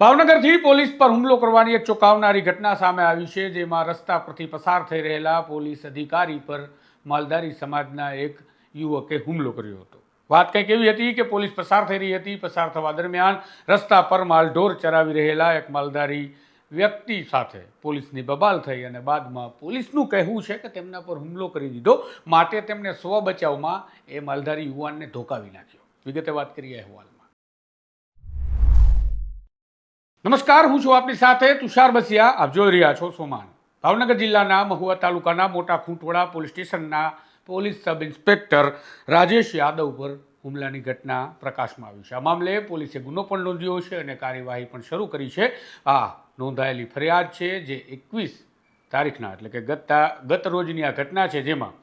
ભાવનગરથી police પર હુમલો કરવાની એક ચોંકાવનારી ઘટના સામે આવી છે, જેમાં રસ્તા પરથી પસાર થઈ રહેલા પોલીસ અધિકારી પર માલધારી સમાજના એક યુવકે હુમલો કર્યો હતો. વાત કંઈક એવી હતી કે પોલીસ પસાર થઈ રહી હતી, પસાર થવા દરમિયાન રસ્તા પર માલઢોર ચરાવી રહેલા એક માલધારી વ્યક્તિ સાથે પોલીસની બબાલ થઈ અને બાદમાં પોલીસનું કહેવું છે કે તેમના પર હુમલો કરી દીધો. માટે તેમણે સ્વ બચાવમાં એ માલધારી યુવાનને ધોકાવી નાખ્યો. વિગતે વાત કરીએ અહેવાલમાં નમસ્કાર, હું છું આપની સાથે તુષાર બસિયા. આપ જોઈ રહ્યા છો સોમાન. ભાવનગર જિલ્લાના મહુવા તાલુકાના મોટા ખૂંટવાડા પોલીસ સ્ટેશનના police sub inspector Rajesh Yadav પર હુમલાની ઘટના પ્રકાશમાં આવી છે. આ મામલે પોલીસે ગુનો પણ નોંધ્યો છે અને કાર્યવાહી પણ શરૂ કરી છે. આ નોંધાયેલી ફરિયાદ છે જે એકવીસ તારીખના, એટલે કે ગત ગત રોજની આ ઘટના છે જેમાં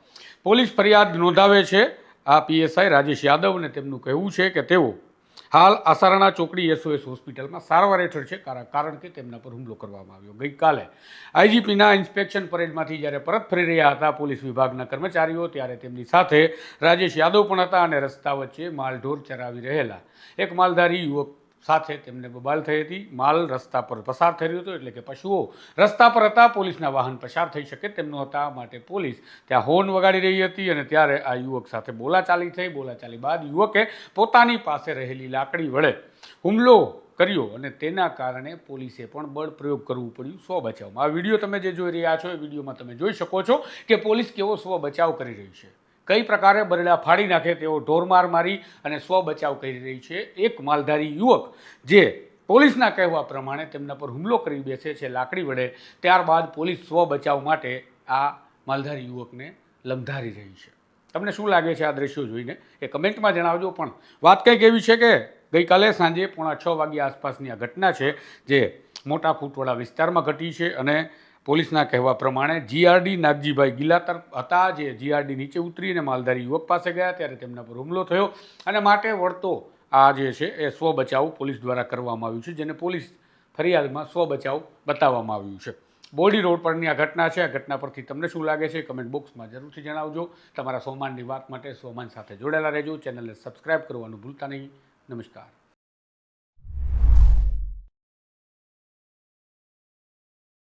પોલીસ ફરિયાદ નોંધાવે છે. આ પીએસઆઈ રાજેશ યાદવ અને તેમનું કહેવું છે કે તેઓ હાલ આસારાના ચોકડી એસઓએસ હોસ્પિટલમાં સારવાર હેઠળ છે. કારણ કે તેમના પર હુમલો કરવામાં આવ્યો. ગઈકાલે આઈજીપીના ઇન્સ્પેક્શન પરેડમાંથી જ્યારે પરત ફરી રહ્યા હતા, પોલીસ વિભાગના કર્મચારીઓ, ત્યારે તેમની સાથે રાજેશ યાદવ પણ હતા અને રસ્તા વચ્ચે માલઢોર ચરાવી રહેલા એક માલધારી યુવક સાથે તેમને બબાલ થઈ હતી. માલ રસ્તા પર પસાર થઈ રહ્યો હતો એટલે કે પશુઓ રસ્તા પર હતા. પોલીસના વાહન પસાર થઈ શકે તેમ ન હતા માટે પોલીસ ત્યાં હોર્ન વગાડી રહી હતી અને ત્યારે આ યુવક સાથે બોલાચાલી થઈ. બોલાચાલી બાદ યુવકે પોતાની પાસે રહેલી લાકડી વડે હુમલો કર્યો અને તેના કારણે પોલીસે પણ બળ પ્રયોગ કરવું પડ્યું. સ્વ બચાવમાં આ વીડિયો તમે જે જોઈ રહ્યા છો, એ વિડીયોમાં તમે જોઈ શકો છો કે પોલીસ કેવો સ્વ બચાવ કરી રહી છે. કઈ પ્રકારે બરડા ફાડી નાખે તેવો ઢોરમાર મારી અને સ્વ બચાવ કરી રહી છે. એક માલધારી યુવક જે પોલીસના કહેવા પ્રમાણે તેમના પર હુમલો કરી બેસે છે લાકડી વડે, ત્યારબાદ પોલીસ સ્વ બચાવ માટે આ માલધારી યુવકને લંધારી રહી છે. તમને શું લાગે છે આ દ્રશ્યો જોઈને? એ કમેન્ટમાં જણાવજો, પણ વાત કંઈક એવી છે કે ગઈકાલે સાંજે પોણા છ વાગ્યા આસપાસની આ ઘટના છે, જે મોટા ફૂટવાળા વિસ્તારમાં ઘટી છે અને પોલીસના કહેવા પ્રમાણે જીઆરડી નાગજીભાઈ ગિલાતર હતા જે જીઆરડી નીચે ઉતરીને માલધારી યુવક પાસે ગયા ત્યારે તેમના પર હુમલો થયો અને માટે વળતો આ જે છે એ સ્વ બચાવ પોલીસ દ્વારા કરવામાં આવ્યું છે, જેને પોલીસ ફરિયાદમાં સ્વ બચાવ બતાવવામાં આવ્યું છે. બોડી રોડ પરની આ ઘટના છે, આ ઘટના પરથી તમને શું લાગે છે કમેન્ટ બોક્સમાં જરૂરથી જણાવજો. તમારા સોમાનની વાત માટે સોમાન સાથે જોડાયેલા રહેજો. ચેનલને સબસ્ક્રાઈબ કરવાનું ભૂલતા નહીં. નમસ્કાર.